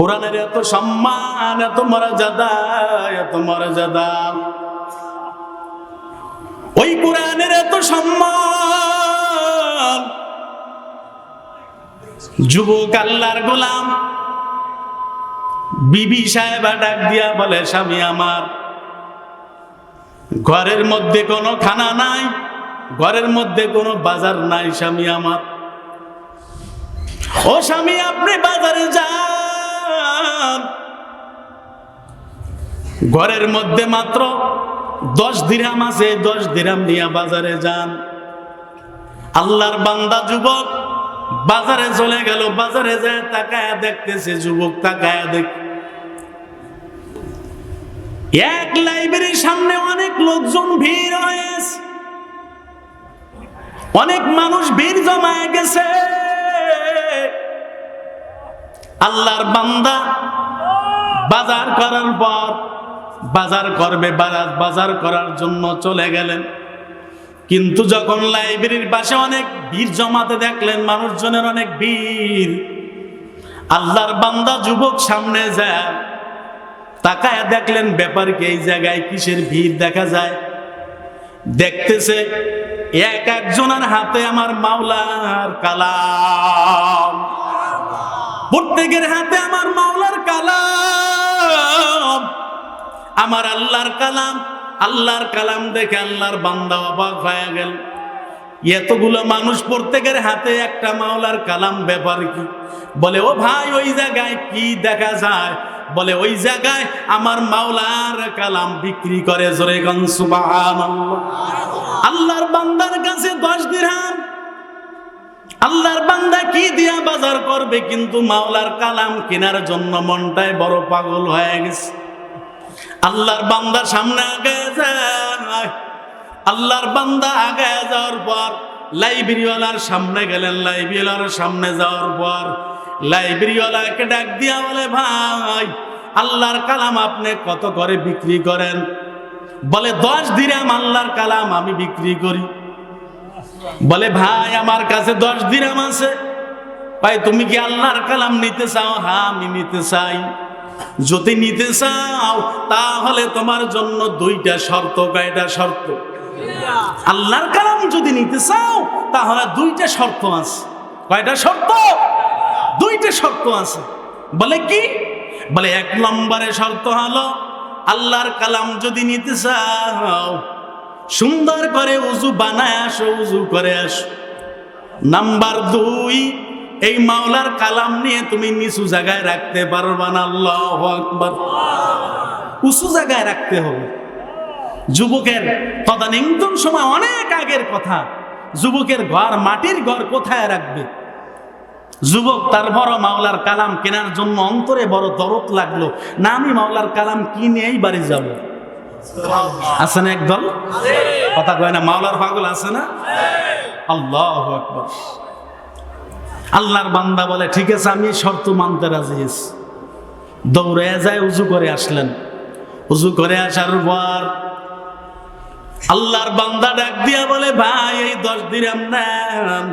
কোরআনের এত সম্মান, এত মর্যাদা এত মর্যাদা। ওই কোরআনের এত সম্মান। যুবক আল্লাহর গোলাম, বিবি সাহেবা ডাক দিয়া বলে, স্বামী আমার, ঘরের মধ্যে কোনো খানা নাই, ঘরের মধ্যে কোনো বাজার নাই, স্বামী আমার। ও স্বামী, আপনি বাজারে যান। ঘরের মধ্যে মাত্র দশ দিরাম আছে, দশ দিরাম নিয়ে বাজারে যান। আল্লাহর বান্দা যুবক বাজারে চলে গেল, বাজারে যায় তাকায়া দেখতেছে, যুবক তাকায়া দেখ এক লাইব্রেরির সামনে অনেক লোকজন ভিড় হয়েছে। অনেক মানুষ ভিড় জমায় গেছে। আল্লাহর বান্দা। বাজার করার পর বাজার করবে, বাজার করার জন্য চলে গেলেন। কিন্তু যখন লাইব্রেরির পাশে অনেক ভিড় জমাতে দেখলেন, মানুষজনের অনেক ভিড়। আল্লাহর বান্দা যুবক সামনে যায়, তাকায় দেখলেন ব্যাপার কি, এই জায়গায় কিসের ভিড় দেখা যায়? দেখতেছে এক একজনের হাতে আমার মাওলার কালাম। প্রত্যেকের হাতে আমার মাওলার কালাম। আমার আল্লাহর কালাম আল্লাহর কালাম দেখে আল্লাহর বান্দা অবাক হয়ে গেল। এতগুলো মানুষ প্রত্যেকের হাতে একটা মাওলার কালাম, ব্যাপার কি? বলে, ও ভাই, ওই জায়গায় কি দেখা যায়? বলে, ওই জায়গায় আমার মাওলার কালাম বিক্রি করে জোরে গন, সুবহানাল্লাহ। আল্লাহর বান্দার কাছে দশ দিরহাম। আল্লাহর বান্দা কি দিয়া বাজার করবে কিন্তু মাওলার কালাম কেনার জন্য মনটাই বড় পাগল হয়ে গেছে। আল্লাহর বান্দা সামনে আগে আল্লাহর বান্দা আগে যাওয়ার পর লাইব্রেরিওয়ালার সামনে গেলেন, লাইব্রেরিওয়ালার সামনে যাওয়ার পর লাইব্রেরিওয়ালাকে ডাক দিয়া বলে, ভাই, আল্লাহর কালাম আপনি কত করে বিক্রি করেন? বলে, দশ দিরাম আল্লাহর কালাম আমি বিক্রি করি। বলে, ভাই, আমার কাছে দশ দিরাম আছে। ভাই, তুমি কি আল্লাহর কালাম নিতে চাও? হ্যাঁ আমি নিতে চাই। যদি নিতে চাও, তাহলে তোমার জন্য দুইটা শর্ত, কয়টা শর্ত? আল্লাহর কালাম যদি নিতে চাও, তাহলে দুইটা শর্ত আছে। কয়টা শর্ত? দুইটা শর্ত আছে। বলে কি? বলে, এক নম্বরে শর্ত হলো, আল্লাহর কালাম যদি নিতে চাও সুন্দর করে উজু বানায় আসো, উজু করে আসো। নাম্বার দুই, এই মাওলার কালাম নিয়ে তুমি নিচু জায়গায় রাখতে পারবা না, আল্লাহ উঁচু জায়গায় রাখতে হবে। যুবকের তদানীন্তন সময় অনেক আগের কথা। যুবকের ঘর, মাটির ঘর কোথায় রাখবে? যুবক, তার বড় মাওলার কালাম কেনার জন্য অন্তরে বড় দরদ লাগল। না, আমি মাওলার কালাম কিনেই বাড়ি যাব। আছে না একদল? কথা কয় না, মাওলার পাগল আছে না? আল্লাহ আকবর। আল্লাহর বান্দা বলে, ঠিক আছে, আমি শর্ত মানতে রাজি আছি। দৌড়ে যায়, উজু করে আসলেন। উজু করে আসার পর আল্লাহর বান্দা ডাক দিয়া বলে, ভাই, এই দশ দিরাম নেন।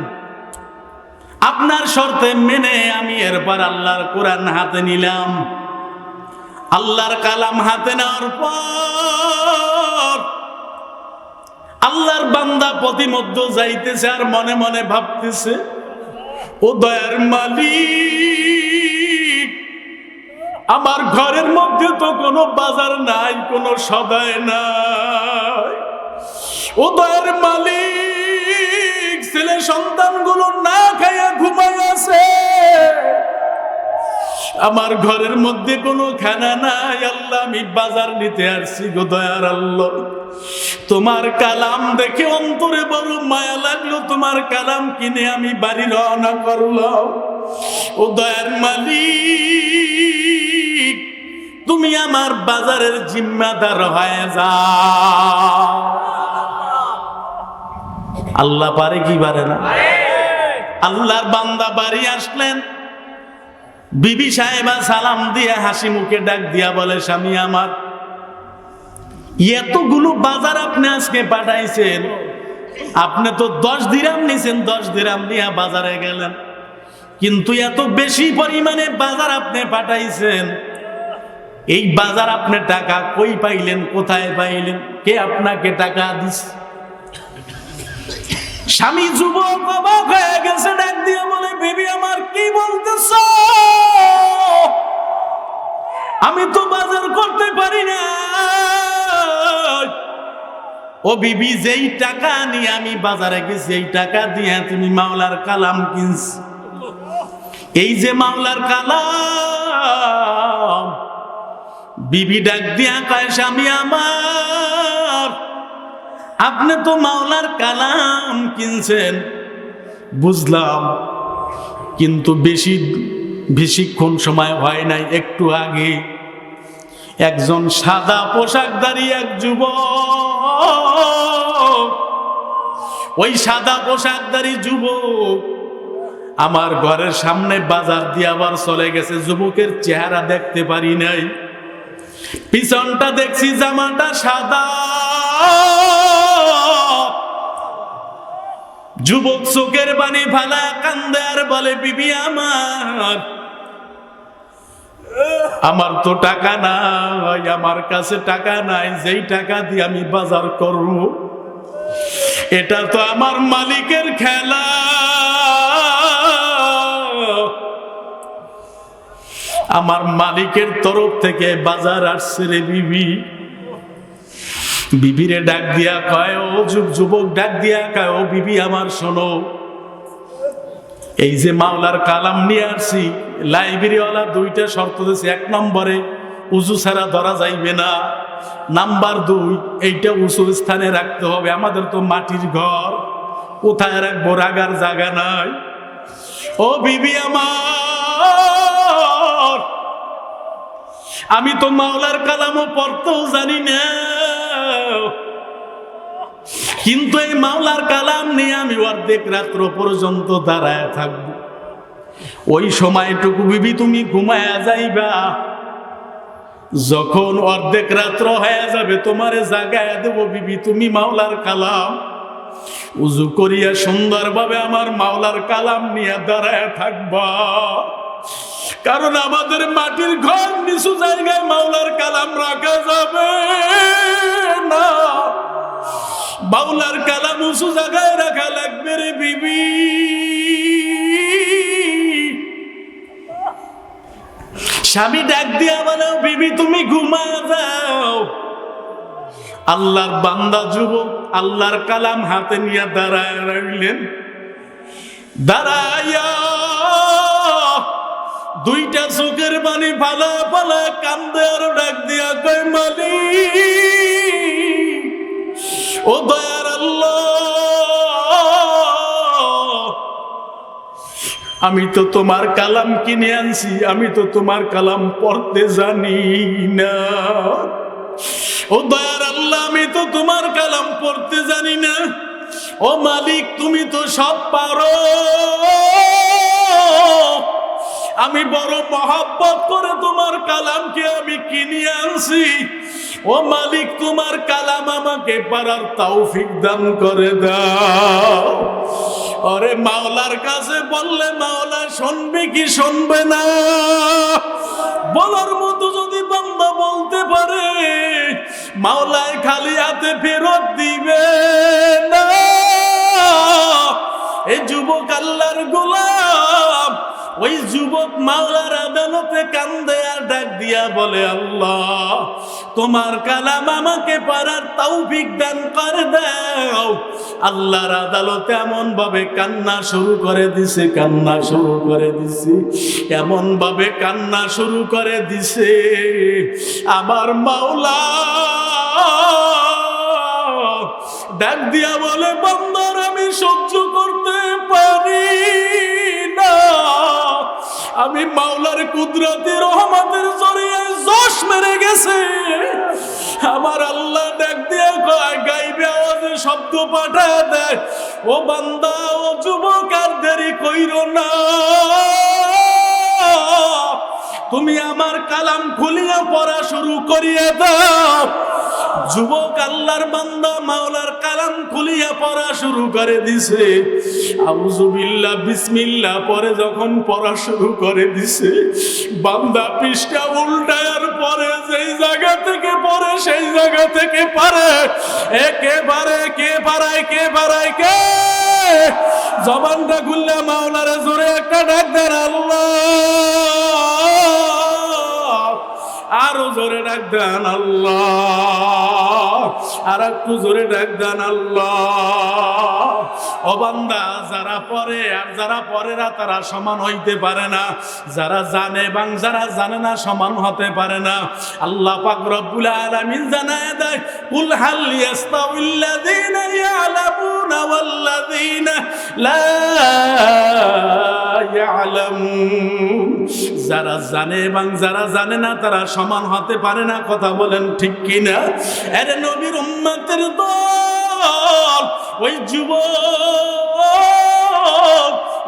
আপনার শর্তে মেনে আমি এরপর আল্লাহর কোরআন হাতে নিলাম। আল্লাহর কালাম হাতে নেওয়ার পর আল্লাহর বান্দা প্রতিমধ্য যাইতেছে আর মনে মনে ভাবতেছে, ও দয়ার মালিক, আমার ঘরের মধ্যে তো কোনো বাজার নাই, কোনো সদায় নাই। ও দয়ার মালিক, ছেলে সন্তানগুলো না খাইয়া ঘুমাই আছে আমার ঘরের মধ্যে কোনো খানা নাই আল্লাহ আমি বাজার নিতে আসছি গো দয়ার আল্লাহ। তোমার কালাম দেখে অন্তরে বড় মায়া লাগল তোমার কালাম কিনে আমি বাড়ি রওনা করলাম। ও দয়ার মালিক তুমি আমার বাজারের জিম্মাদার হয়ে যা আল্লাহ পারে কি পারে না? আল্লাহর বান্দা বাড়ি আসলেন বিবি সাহেবা সালাম দিয়ে হাসি মুখে ডাক দিয়া বলে, স্বামী আমার, এতগুলো বাজার আপনি আজকে পাঠাইছেন। আপনি তো দশ দিরাম নিছেন, দশ দিরাম নিয়ে বাজারে গেলেন। কিন্তু এত বেশি পরিমাণে বাজার আপনি পাঠাইছেন। এই বাজার আপনি টাকা কই পাইলেন, কোথায় পাইলেন? কে আপনাকে টাকা দিস স্বামী যুবক অবাক হয়ে গেছে, ডাক দিয়ে বলে, বেবি, আমার কি বলতেছ? আমি তো বাজার করতে পারি না। ও বিবি, যেই টাকা নিয়ে আমি বাজারে গেছি, এই টাকা দিয়ে তুমি মাওলার কালাম কিনছ। এই যে মাওলার কালাম, বিবি ডাক দিয়া কয়, স্বামী আমার আপনি তো মাওলার কালাম কিনছেন। বুঝলাম, কিন্তু বেশি বেশিক্ষণ সময় হয় নাই, একটু আগে। একজন সাদা পোশাকধারী এক যুবক, ওই সাদা পোশাকধারী যুবক আমার ঘরের সামনে বাজার দিয়ে আবার চলে গেছে। যুবকের চেহারা দেখতে পারি নাই। পিছনটা দেখছি জামাটা সাদা। যুবক চোখের বাণী ফালা কান্দে আর বলে, বিবি আমার আমার তো টাকা নাই, আমার কাছে টাকা নাই, যেই টাকা দিয়ে আমি বাজার করব, এটা তো আমার মালিকের খেলা। আমার মালিকের তরফ থেকে বাজার আসছে রে বিবি। বিবিরে ডাক দিয়া কয়, ও যুব যুবক, ডাক দিয়া কয়, ও বিবি আমার শোনো। এই যে মাওলার কালাম নিয়ে আসছি, লাইব্রেরিওয়ালা দুইটা শর্ত দিয়েছে। এক নম্বরে উঁচু ছাড়া ধরা যাইবে না। নাম্বার দুই, এইটা উঁচু স্থানে রাখতে হবে। আমাদের তো মাটির ঘর, কোথায় রাখব? রাগার জায়গা নাই। ও বিবি আমার, আমি তো মাওলার কালামও পড়তেও জানি না। কিন্তু এই মাওলার কালাম নিয়ে আমি অর্ধেক রাত্র পর্যন্ত দাঁড়ায় থাকব। ওই সময়টুকু বিবি তুমি ঘুমায়া যাইবা। যখন অর্ধেক রাত্র হয়ে যাবে, তোমারে জাগায় দেব বিবি, তুমি মাওলার কালাম। উজু করিয়া সুন্দরভাবে আমার মাওলার কালাম নিয়ে দাঁড়ায় থাকবা। কারণ আমাদের মাটির ঘর নিচু জায়গায় মাওলার কালাম রাখা যাবে না। বাউলার কালাম উঁচু জায়গায় রাখা লাগবে রে বিবি। স্বামী ডাক দিয়া বলো, বিবি, তুমি ঘুমা যাও। আল্লাহর বান্দা যুবক, আল্লাহর কালাম হাতে নিয়ে দাঁড়ায় রাখলেন দাঁড়াইয়া দুইটা চোখের বাণী ফালা ফালা কান্দে আর ডাক দিয়া কয় মালি ও দয়ার আল্লাহ, আমি তো তোমার কালাম কিনে আনছি, আমি তো তোমার কালাম পড়তে জানি না। ও দয়ার আল্লাহ, আমি তো তোমার কালাম পড়তে জানি না। ও মালিক, তুমি তো সব পারো। আমি বড় মহাব্বত করে তোমার কালামকে আমি কিনে আনছি। ও মালিক, তোমার কালাম আমাকে পারার তৌফিক দান করে দাও। আরে মাওলার কাছে বললে মাওলা শুনবে কি শুনবে না? বলার মতো যদি বান্দা বলতে পারে, মাওলায় খালি হাতে ফেরত দিবে না। এই যুবক আল্লাহর গোলাম ওই যুবক মাওলার আদালতে কান্দে আর ডাক দিয়া বলে, আল্লাহ, তোমার কালাম আমাকে পারার তৌফিক দান করে দাও। আল্লাহর আদালতে এমন ভাবে কান্না শুরু করে দিছে, কান্না শুরু করে দিছে এমন ভাবে কান্না শুরু করে দিছে। আমার মাওলা ডাক দিয়া বলে, বন্দর, আমি সহ্য করতে পারি। আমি মাওলার কুদরতি রহমতের জড়িয়ে জশ মেরে গেছে। আমার আল্লাহ ডাক দিয়া কয়, গাইবে আওয়াজে শব্দ পাঠায় দেয়। ও বান্দা, ও যুবক, আর দেরি কইর না। তুমি আমার কালাম খুলিয়া পড়া শুরু করিয়া দাও। যুবক আল্লাহর বান্দা মাওলার কালাম খুলিয়া পড়া শুরু করে দিছে। আউজুবিল্লাহ বিসমিল্লাহ পরে যখন পড়া শুরু করে দিছে, বান্দা পৃষ্ঠা উল্টায়ার পরে যেই জায়গা থেকে পড়ে, সেই জায়গা থেকে পারে। একেবারে কে পারায় কে পারায়, কে? জবানটা খুললে মাওলারে জোরে একটা ডাক দেন, আল্লাহ! আরও জোরে ডাক দেন, আল্লাহ! আর একটু জোরে ডাক আল্লাহ। অবান্দা যারা পরে আর যারা পরেরা, তারা সমান হইতে পারে না। যারা জানে এবং যারা জানে না, সমান হতে পারে না। আল্লাহ পাক রব্বুল আলামিন জানায় দেয়, কুল হাল ইয়াস্তাউল্লাযীনা ইয়ালামুনা ওয়াল্লাযীনা লা ইয়ালামুন। যারা জানে এবং যারা জানে না, তারা সমান হতে পারে না, কথা বলেন ঠিক কিনা? আরে নবীর উম্মতের দল, ওই যুবক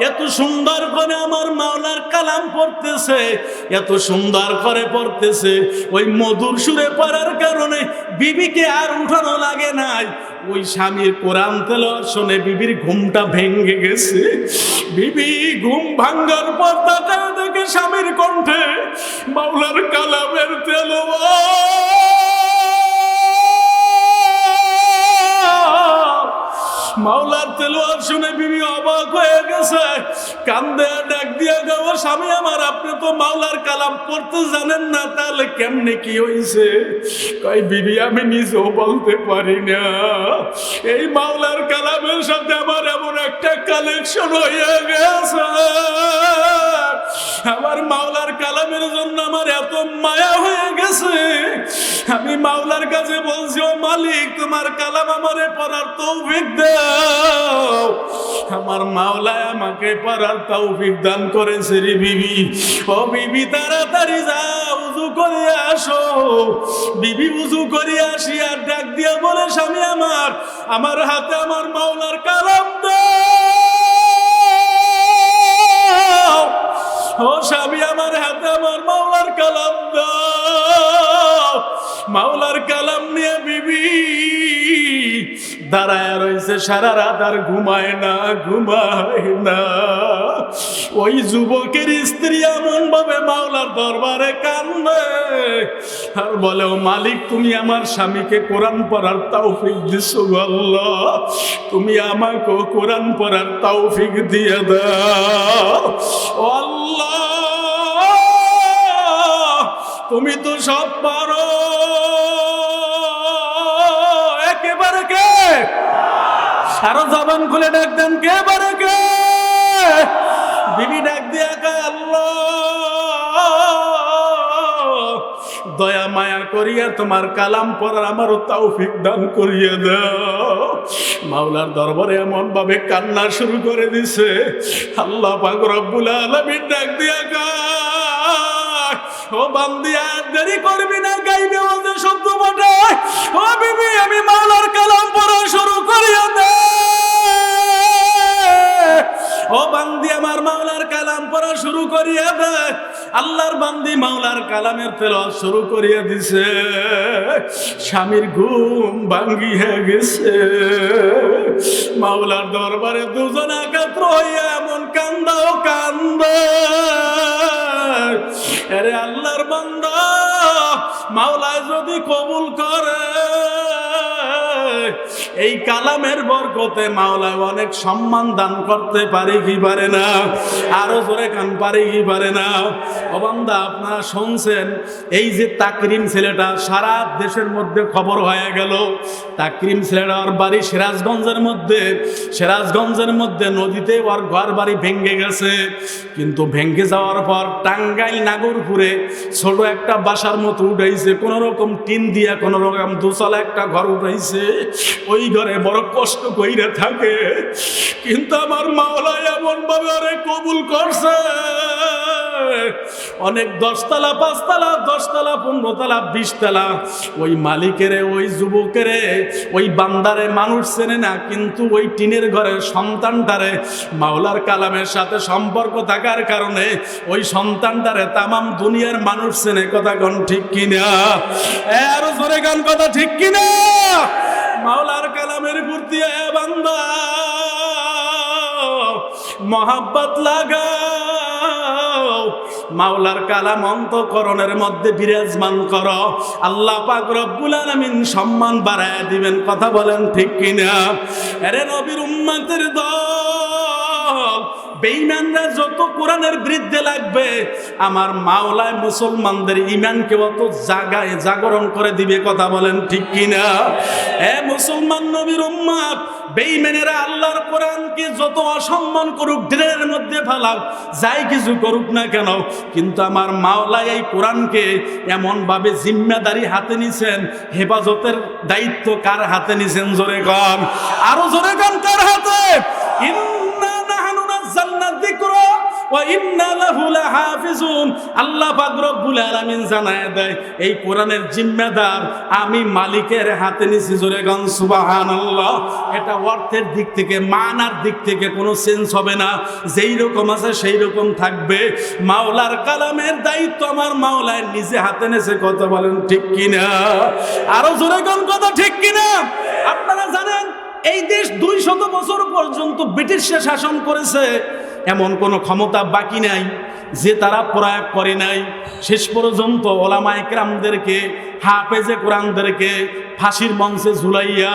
এত সুন্দর করে আমার মাওলার কালাম পড়তেছে, এত সুন্দর করে পড়তেছে। ওই মধুর সুরে পড়ার কারণে বিবিকে আর উঠানো লাগে নাই। ওই স্বামীর কোরআন তেল শুনে বিবির ঘুমটা ভেঙে গেছে। বিবি ঘুম ভাঙ্গার পর তাকায় দেখে স্বামীর কণ্ঠে মাওলার কালামের তেল মাওলার তেলোয়ার শুনে বিবি অবাক হয়ে গেছে। কান্দে ডাক দিয়া গাও স্বামী আমার, আপনি তো মাওলার কালাম পড়তে জানেন না, তাহলে কেমনে কি হয়েছে কই বিবি, আমি নিজেও বলতে পারি না। এই মাওলার কালামের সাথে আমার এমন একটা কালেকশন হয়ে গেছে। আমার মাওলার কালামের জন্য আমার এত মায়া হয়ে গেছে। আমি মাওলার কাছে বলছি, ও মালিক, তোমার কালাম আমারে পড়ার তৌফিক দাও। আমার মাওলায় আমাকে পড়ার তৌফিক দান করেছে রে বিবি। ও বিবি, তাড়াতাড়ি যাও, উজু করে আসো। বিবি, উজু করে আসি আর ডাক দিয়া বলে, স্বামী আমার আমার হাতে আমার মাওলার কালাম দাও। ও আমার হাতে আমার মাওলার কালাম দাও। মাওলার কালাম নিয়ে বিবি দাঁড়ায় রয়েছে সারা রাত আর ঘুমায় না ঘুমায় না। ওই যুবকের স্ত্রী এমন ভাবে মাওলার দরবারে কান্দে আর বলে, ও মালিক, তুমি আমার স্বামীকে কোরআন পড়ার তৌফিক দিছো আল্লাহ। তুমি আমাকে কোরআন পড়ার তৌফিক দিয়ে দাও। আল্লাহ, তুমি তো সব পারো। কে জবান খুলে ডাক কে কে? বিবি ডাক দিয়া দয়া মায়া করিয়া তোমার কালাম পড়ার আমারও তৌফিক দান করিয়া দাও। মাওলার দরবারে এমন ভাবে কান্না শুরু করে দিছে। আল্লাহ পাক রব্বুল আলামিন ডাক দিয়া কয় ও বান্দিয়া দেরি করবি না, গাইবে ওদের শব্দ বটায় ও বিবি, আমি মাওলার কালাম পড়া শুরু করিয়া দে। ও বান্দি, আমার মাওলার কালাম পড়া শুরু করিয়া দে। আল্লাহর বান্দি মাওলার কালামের তেলাওয়াত শুরু করিয়া দিছে। স্বামীর ঘুম ভাঙ্গিয়া গেছে। মাওলার দরবারে দুজন একাত্র হইয়া এমন কান্দাও কান্দ। মাওলায় যদি কবুল করে। এই কালামের বরকতে মাওলায় অনেক সম্মান দান করতে পারে কি পারে না? আরও জোরে কান পারে কি পারে না? অবান্দা আপনারা শুনছেন? এই যে তাকরিম ছেলেটা সারা দেশের মধ্যে খবর হয়ে গেল। তাকরিম ছেলেটা ওর বাড়ি সিরাজগঞ্জের মধ্যে। সিরাজগঞ্জের মধ্যে নদীতে ওর ঘর বাড়ি ভেঙ্গে গেছে। কিন্তু ভেঙ্গে যাওয়ার পর টাঙ্গাইল, নাগরপুরে ছোট একটা বাসার মতো উঠাইছে। কোন রকম টিন দিয়া, কোন রকম দুতলা একটা ঘর উঠাইছে। ওই ঘরে বড় কষ্ট কইরে থাকে। কিন্তু আমার মাওলা এমন ভাবে ওরে কবুল করছে। অনেক দশতলা, পাঁচতলা, দশতলা, পনেরোতলা, বিশতলা। ওই মালিকেরে, ওই যুবকেরে, ওই বান্দারে মানুষ চেনে না, কিন্তু ওই টিনের ঘরের সন্তানটারে মাওলার কালামের সাথে সম্পর্ক থাকার কারণে ওই সন্তানটারে তামাম দুনিয়ার মানুষ চেনে। কথা কোন ঠিক কিনা? আরও জোরে গান, কথা ঠিক কিনা? মাওলার কালামের প্রতি বান্দা। মহাব্বত লাগাও। মাওলার কালাম অন্তকরণের মধ্যে বিরাজমান কর। আল্লাহ পাক রব্বুল আলামিন সম্মান বাড়ায় দিবেন। কথা বলেন ঠিক কিনা? আরে নবীর উম্মতের দল। বেঈমানরা যত কোরআনের বিরুদ্ধে লাগবে, আমার মাওলায় মুসলমানদের ইমানকে অত জাগায় জাগরণ করে দিবে কথা বলেন ঠিক কিনা? এ মুসলমান নবীর উম্মাদ, বেঈমানেরা আল্লাহর কোরআনকে যত অসম্মান করুক ড্রেনের মধ্যে ফেলাক, যাই কিছু করুক না কেন, কিন্তু আমার মাওলা এই কোরআনকে এমনভাবে জিম্মাদারি হাতে নিছেন, হেফাজতের দায়িত্ব কার হাতে নিছেন জোরে কম আরও জোরে কম কার হাতে? আল্লাহ পাক রব্বুল আলামিন এই কোরআনের জিম্মাদার আমি মালিকের হাতে এটা অর্থের দিক থেকে, মানার দিক থেকে চেঞ্জ হবে না। যেই রকম আছে সেই রকম থাকবে। মাওলার কালামের দায়িত্ব আমার, মাওলায় নিজে হাতে নেছে, কথা বলেন ঠিক কিনা? আরও জোরে কথা ঠিক কিনা? আপনারা জানেন, এই দেশ দুই শত বছর পর্যন্ত ব্রিটিশরা শাসন করেছে। এমন কোনো ক্ষমতা বাকি নাই, যে তারা প্রয়োগ করে নাই। শেষ পর্যন্ত ওলামা একরামদেরকে হাফেজে কোরআনদেরকে ফাঁসির মঞ্চে ঝুলাইয়া,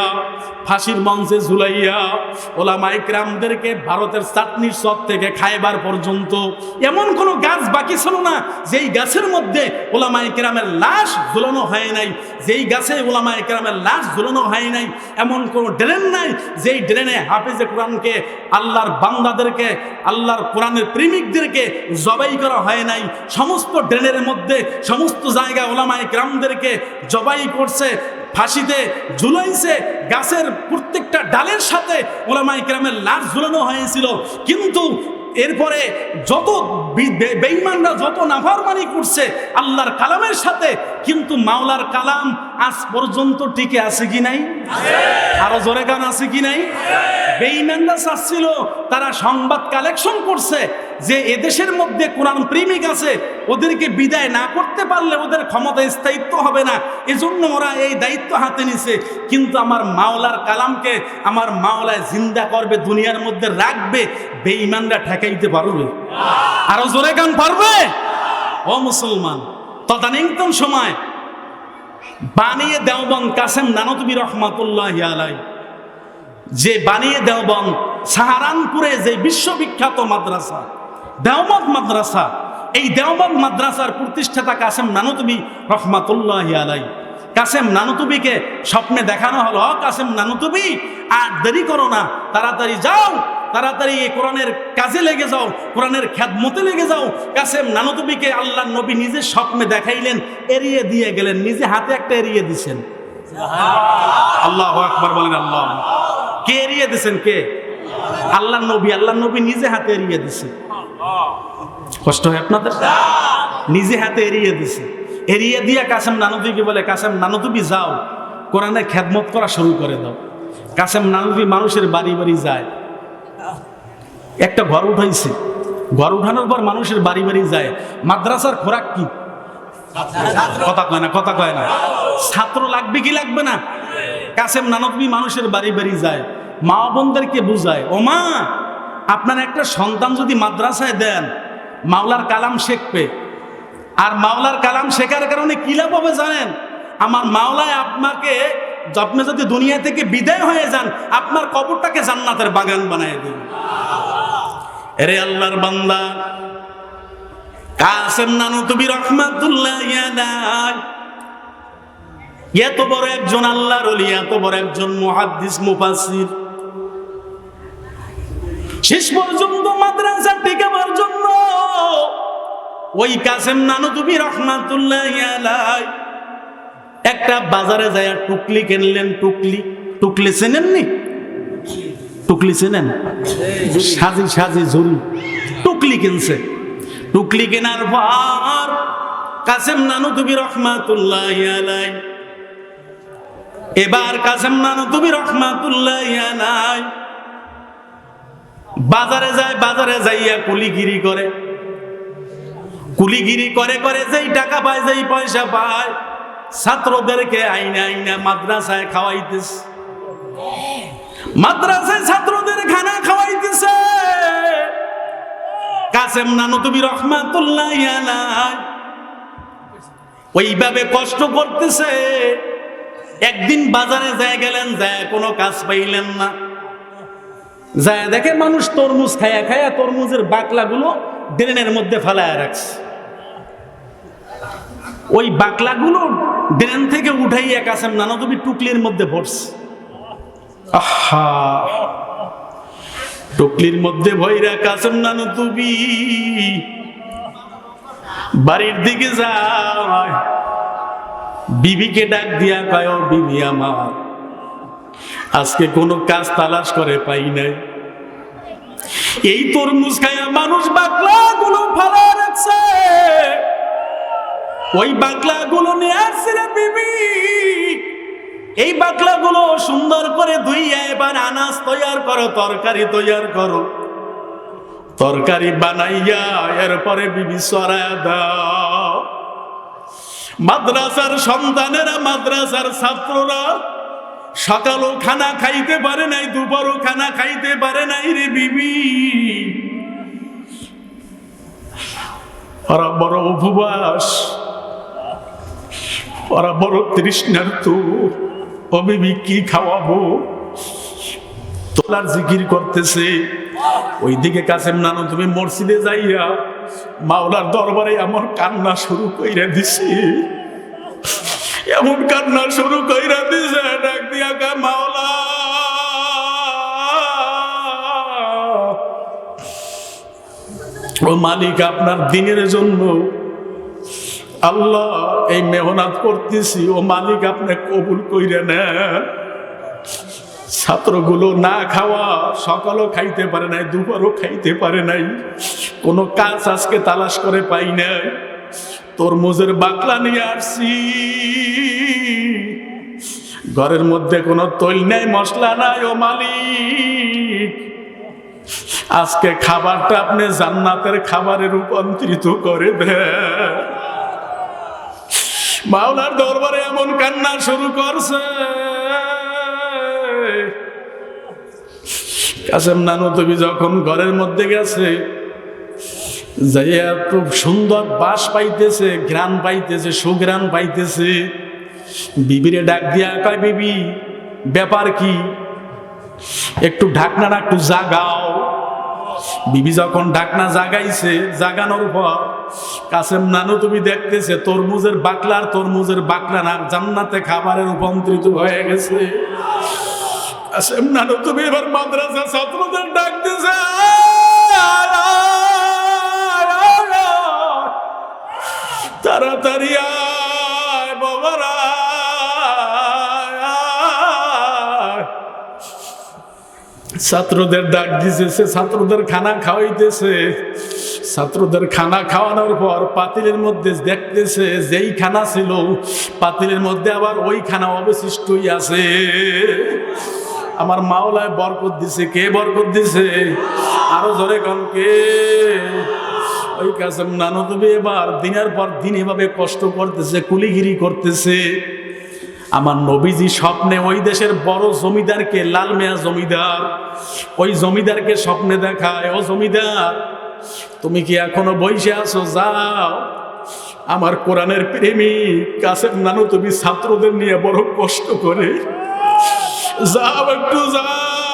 ফাঁসির মঞ্চে ঝুলাইয়া ওলামা একরামদেরকে ভারতের চাটনির সব থেকে খাইবার পর্যন্ত এমন কোনো গাছ বাকি ছিল না, যেই গাছের মধ্যে ওলামা একরামের লাশ ঝুলানো হয় নাই, যেই গাছে ওলামা একরামের লাশ ঝুলানো হয় নাই, এমন কোনো ড্রেন নাই, যেই ড্রেনে হাফেজে কোরআনকে আল্লাহর বান্দাদেরকে, আল্লাহর কোরআনের প্রেমিকদেরকে জবাই করা হয় নাই, সমস্ত ড্রেনের মধ্যে, সমস্ত জায়গায় ওলামায় গ্রামদেরকে জবাই করছে ফাঁসিতে ঝুলাইছে, গাছের প্রত্যেকটা ডালের সাথে ওলামাই গ্রামের লাশ ঝুলানো হয়েছিল। কিন্তু এরপরে যত বি- বে- বেঈমানরা যত নাফরমানি করছে আল্লাহর কালামের সাথে, কিন্তু মাওলার কালাম আজ পর্যন্ত টিকে আছে কি নাই? আরও জোরে গান আছে কি নাই? বেঈমানরা চাচ্ছিল তারা সংবাদ কালেকশন করছে যে এদেশের মধ্যে কোরআন প্রেমিক আছে, ওদেরকে বিদায় না করতে পারলে ওদের ক্ষমতা স্থায়িত্ব হবে না। এজন্য ওরা এই দায়িত্ব হাতে নিছে। কিন্তু আমার মাওলার কালামকে আমার মাওলায় জিন্দা করবে, দুনিয়ার মধ্যে রাখবে, বেঈমানরা ঠেকাইতে পারবে। আরও জোরে গান পারবে? ও মুসলমান, তদানীন্তন সময় বানিয়ে দেওবন কাসেম নানতবী রহমাতুল্লাহ আলাই যে বানিয়ে দেওবন সাহারানপুরে যে বিশ্ববিখ্যাত মাদ্রাসা দেওবন্দ মাদ্রাসা এই দেওবন্দ মাদ্রাসার প্রতিষ্ঠাতা কাসেম নানুতুবি রহমাতুল্লাহ আলাই কাসেম নানুতুবিকে স্বপ্নে দেখানো হলো কাসেম নানুতুবি আর দেরি করো না তাড়াতাড়ি যাও তাড়াতাড়ি এই কোরআনের কাজে লেগে যাও কোরআনের খ্যাতমতে লেগে যাও। কাসেম নানুতুবিকে আল্লাহ নবী নিজে স্বপ্নে দেখাইলেন এড়িয়ে দিয়ে গেলেন নিজে হাতে একটা এড়িয়ে দিছেন। আল্লাহ আকবার বলেন আল্লাহ কে এড়িয়ে দিছেন কে? আল্লাহ নবী আল্লাহ নবী নিজে হাতে এড়িয়ে দিছে। কষ্ট হয় আপনাদের? নিজে হাতে এড়িয়ে দিছে। এড়িয়ে দিয়ে কাসেম নানুতুবিকে বলে কাসেম নানুতুবি যাও। কোরআনে খেদমত করা শুরু করে দাও। কাসেম নানুতুবি মানুষের বাড়ি বাড়ি যায়। একটা ঘর উঠাইছে। ঘর উঠানোর পর মানুষের বাড়ি বাড়ি যায়। মাদ্রাসার খোরাক কি? কথা কয় না কথা কয় না। ছাত্র লাগবে কি লাগবে না? কাসেম নানকবি মানুষের বাড়ি বাড়ি যায়। মা বোনদেরকে বুঝায় ও মা আপনার একটা সন্তান যদি মাদ্রাসায় দেন, মাওলার কালাম শিখবে। আর মাওলার কালাম শেখার কারণে কি লাভ হবে জানেন? আমার মাওলায় আপনাকে আপনি যদি দুনিয়া থেকে বিদায় হয়ে যান, আপনার কবরটাকে জান্নাতের বাগান বানায় দিন। এরে আল্লাহর বান্দা, কাসেম নানুতুবি রহমাতুল্লাহ ইয়াদাই এত বড় একজন আল্লাহর এত বড় একজন মুহাদ্দিস, মুফাসসির। শেষ পর্যন্ত মাদ্রাসা টিকাবার জন্য। ওই কাসেম নানুতুবি রহমাতুল্লাহ আলাই একটা বাজারে যায় টুকলি কিনলেন, টুকলি। টুকলি চেনেননি? টুকলি চেনেন? সাজি সাজি ঝুল। টুকলি কিনছে। টুকলি কেনার পর কাসেম নানু, তুমি রহমাতুল্লাহ এবার কাসেম নানু, তুমি রহমাতুল্লাহ আলাই বাজারে যায়, বাজারে যাইয়া কুলিগিরি করে। কুলিগিরি করে করে যেই টাকা পায়, যেই পয়সা পায়, ছাত্রদেরকে আইনা আইনা মাদ্রাসায় খাওয়াইতেছে। মাদ্রাসায় ছাত্রদের খানা খাওয়াইতেছে। কাসেম নানু, তুমি রহমাতুল্লাহ ওইভাবে কষ্ট করতেছে। একদিন বাজারে যায় গেলেন, যায় কোনো কাজ পাইলেন না। যায় দেখে মানুষ তরমুজ খায়া খায়া তরমুজের বাকলাগুলো ড্রেনের মধ্যে ফেলায় রাখছে। ওই বাকলাগুলো ড্রেন থেকে উঠাইয়া কাসেম নানা তুমি টুকলির মধ্যে ভরছে। আহা! টুকলির মধ্যে ভৈরা কাসেম নানু তুমি বাড়ির দিকে যায়। বিবিকে ডাক দিয়া কয়, "ও বিবি আমার। আজকে কোনো কাজ তালাশ করে পাই নাই। এই তরমুজ খায়া মানুষ বাকলা গুলো ফালা রাখছে। ওই বাকলা গুলো নিয়ে আসছে বিবি। এই বাকলা গুলো সুন্দর করে ধুইয়া এবার আনাজ তৈয়ার করো, তরকারি তৈয়ার করো। তরকারি বানাইয়া এরপরে বিবি সরায় দাও। মাদ্রাসার সন্তানেরা, মাদ্রাসার ছাত্ররা সকালও খানা খাইতে পারে নাই দুপুরও খানা খাইতে পারে নাই রে বিবি। ওরা বড় উপবাস, ওরা বড় তৃষ্ণার্ত ও বিবি, কি খাওয়াবো? তোলার জিকির করতেছে। ওইদিকে কাসেম নানু, তুমি মসজিদে যাইয়া মাওলার দরবারে আমার কান্না শুরু কইরা দিছি। এমন কান্না শুরু কইরা দিছে, ডাক দিয়া কা, মাওলা? ও মালিক, আপনার দিনের জন্য আল্লাহ এই মেহনত করতেছি। ও মালিক, আপনি কবুল কইরে নেন। ছাত্রগুলো না খাওয়া, সকালও খাইতে পারে নাই, দুপুরও খাইতে পারে নাই। কোনো কাজ আজকে তালাশ করে পাই নাই। তরমুজের বাকলা নিয়ে আসছি। ঘরের মধ্যে কোনো তৈল নাই, মশলা নাই, ও মালিক। আজকে খাবারটা আপনি জান্নাতের খাবারে রূপান্তরিত করে দেন। মাওলার দরবারে এমন কান্না শুরু করছে। কাসেম নানু তুমি যখন ঘরের মধ্যে গেছে যাইয়া খুব সুন্দর বাস পাইতেছে ঘ্রাণ পাইতেছে সুঘ্রাণ পাইতেছে। বিবিরে ডাক দিয়া, কয় বিবি, ব্যাপার কি? একটু ঢাকনাটা একটু জাগাও। বিবি যখন ঢাকনা জাগাইছে, জাগানোর পর, কাসেম নানু, তুমি দেখতেছে, তরমুজের বাকলার তরমুজের বাকলা না, জান্নাতে খাবারের রূপান্তরিত হয়ে গেছে। কাসেম নানু, তুমি এবার মাদ্রাসা ছাত্রদের ডাকতেছে তাড়াতাড়ি আয় বাবারা ছাত্রদের ডাক দিতেছে ছাত্রদের খানা খাওয়াইতেছে। ছাত্রদের খানা খাওয়ানোর পর পাতিলের মধ্যে দেখতেছে, যেই খানা ছিল, পাতিলের মধ্যে আবার ওই খানা অবশিষ্টই আছে। আমার মাওলায় বরকত দিছে। কে বরকত দিছে? আরও জোরে কন কে? ওই কাসেম নানু তুমি এবার দিনের পর দিন এভাবে কষ্ট করতেছে, কুলিগিরি করতেছে। আমার নবীজি স্বপ্নে ওই দেশের বড় জমিদারকে, লাল মেয়া জমিদার, ওই জমিদারকে স্বপ্নে দেখায়, ও জমিদার, তুমি কি এখনও বইসে আছো? যাও। আমার কোরআনের প্রেমিক কাসেম নানু তুমি ছাত্রদের নিয়ে বড় কষ্ট করে। যাও একটু, যাও।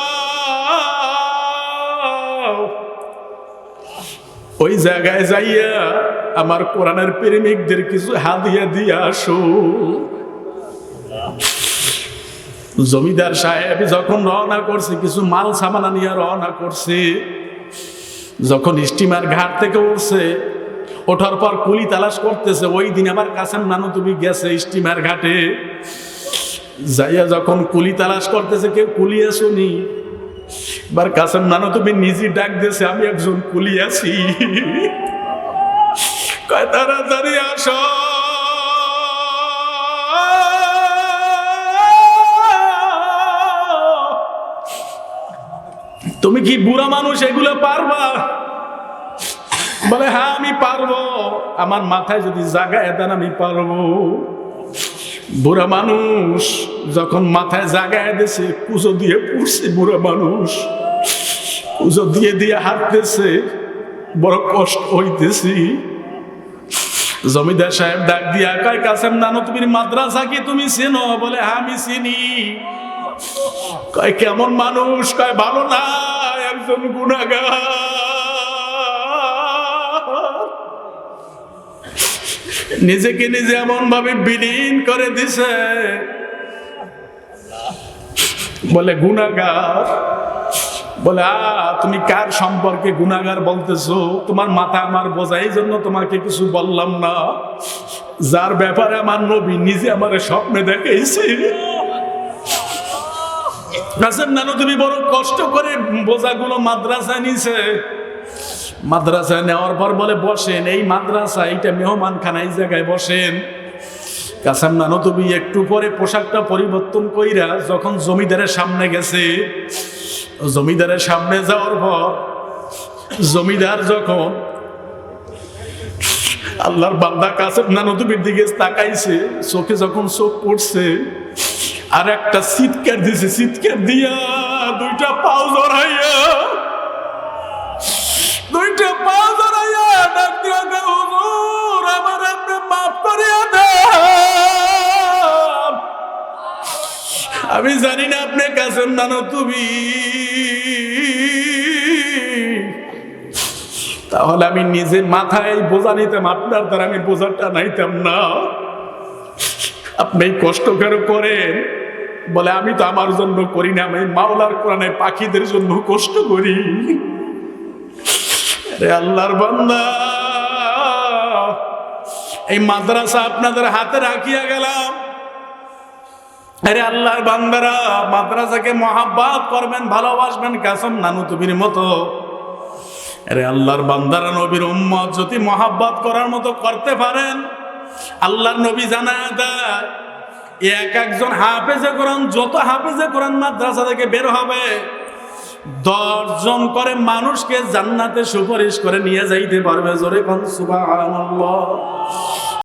ওই জায়গায় যাইয়া আমার কোরআনের প্রেমিকদের কিছু হাদিয়া দিয়ে আসো। জমিদার সাহেব যখন রওনা করছে, কিছু মাল সামানা নিয়ে রওনা করছে, যখন স্টিমার ঘাট থেকে উঠছে, ওঠার পর কুলি তালাশ করতেছে, ওই দিন আমার কাসেম নানু, তুমি গেছে স্টিমার ঘাটে। যাইয়া যখন কুলি তালাশ করতেছে, কেউ কুলি আসুনি। এবার কাসেম নানো তুমি নিজে ডাক দিয়েছে, আমি একজন কুলি আছি। তাড়াতাড়ি আসো। তুমি কি বুড়া মানুষ, এগুলো পারবা? বলে হ্যাঁ আমি পারব। আমার মাথায় যদি জাগায় দেন, আমি পারব। বুড়া মানুষ যখন মাথায় জাগায় দিয়েছে পুজো দিয়ে পুড়ছে বুড়া মানুষ। পুজো দিয়ে দিয়ে হাঁটতেছে, বড় কষ্ট হইতেছি। জমিদার সাহেব ডাক দিয়া, কয় কাসেম নানো, তুমি মাদ্রাসা কি তুমি চেনো? বলে, আমি চিনি। কয়, কেমন মানুষ? কয়, ভালো না একজন গুণাগার নিজেকে নিজে এমন ভাবে বিলীন করে দিছে। বলে গুণাগার বলে তুমি কার সম্পর্কে গুণাগার বলতেছো? তোমার মাথা আমার বোঝাই জন্য তোমাকে কিছু বললাম না। যার ব্যাপারে আমার নবী নিজে আমার স্বপ্নে দেখাইছে। কাসেম নানু তুমি বড় কষ্ট করে বোঝাগুলো মাদ্রাসায় নিছে। মাদ্রাসায় নেওয়ার পর বলে, বসেন, এই মাদ্রাসা, এইটা মেহমান খানা এই জায়গায় বসেন। কাসাম নানো তুমি একটু পরে পোশাকটা পরিবর্তন কইরা যখন জমিদারের সামনে গেছে, জমিদারের সামনে যাওয়ার পর জমিদার যখন আল্লাহর বান্দা কাসেম নানো তুমির দিকে তাকাইছে, চোখে যখন চোখ পড়ছে, আর একটা চিৎকার দিছে চিৎকার দিয়া দুইটা পাও জড়াইয়া দুইটা পা জড়াইয়া ডাক দিয়া হুজুর, আমার আপনি মাফ করিয়া দেন। আমি জানি না আপনি কাছেন নানো তুমি তাহলে আমি নিজে মাথায় বোঝা নিতাম, আপনার দ্বারা আমি বোঝাটা নাইতাম না। আপনি কষ্ট করেন? বলে, আমি তো আমার জন্য করি না, আমি মাওলার কোরআনে পাখিদের জন্য কষ্ট করি। রে আল্লাহর বান্দা, এই মাদ্রাসা আপনাদের হাতে রাখিয়া গেলাম। আরে আল্লাহর বান্দারা, মাদ্রাসাকে মহাব্বাত করবেন, ভালোবাসবেন, কাসম নানু তুমির মতো। আরে আল্লাহর বান্দারা, নবীর উম্মত যদি মহাব্বাত করার মতো করতে পারেন, আল্লাহর নবী জানা দেয়, এক একজন হাফেজে কোরআন, যত হাফেজে কোরআন মাদ্রাসা থেকে বের হবে দশজন করে মানুষকে জান্নাতে সুপারিশ করে নিয়ে যাইতে পারবে। জোরে কোন সুবহানাল্লাহ।